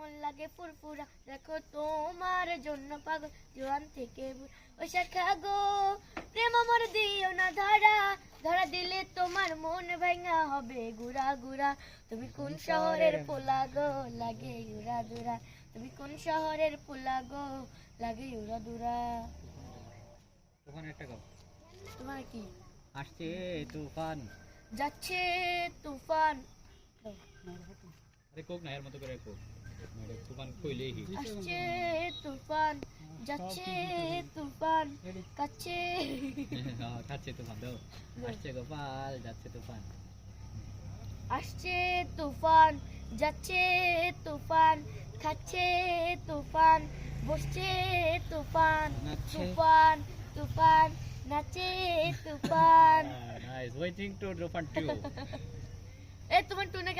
মন লাগে ফুরফুরা। দেখো তোমার জন্য পাগল জোয়ান থেকে। ও শাখা গো। প্রেম আমার দিও না ধরা। ধরা দিলে তোমার মন ভাঙা হবে গুড়া গুড়া। তুমি কোন শহরের পোলা গো? লাগে উড়া দুরা। তুমি কোন শহরের পোলা গো? লাগে উড়া দুরা। ওখানে একটা গাও। তোমার কি? আসছে তুফান। যাচ্ছে তুফান। আরে কোক না এর মতো করে কোক। মানে আসছে তুফান যাচ্ছে তুফান কাছে হ্যাঁ, খাচ্ছে তুফান দাও আসছে গোপাল যাচ্ছে তুফান। আসছে তুফান যাচ্ছে তুফান খাচ্ছে তুফান বসছে তুফান। তুফান তুফান নাচে Toofan. Nice waiting to Toofan to তোমার টু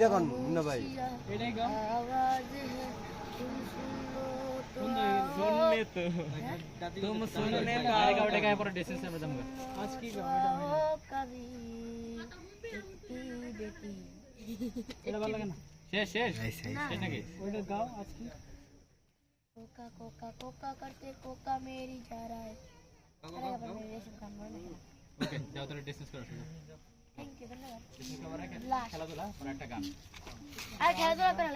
দেখুন মুন্না ভাই এটাই গাও आवाज है तुम सुनो तो শুনলে তো তুম শুনলে তো আরে গাওটা গায় পরে ডিসেন্স আমরা দাম আজ কি आओ कभी देखती देखती এটা ভালো লাগে না শেষ শেষ শেষ নাকি ওটা गाओ आज की कोका कोका कोका करते कोका मेरी जा रहा है अरे अब मेरे रेशम का খেলাধুলা একটা গান। আর খেলাধুলা করে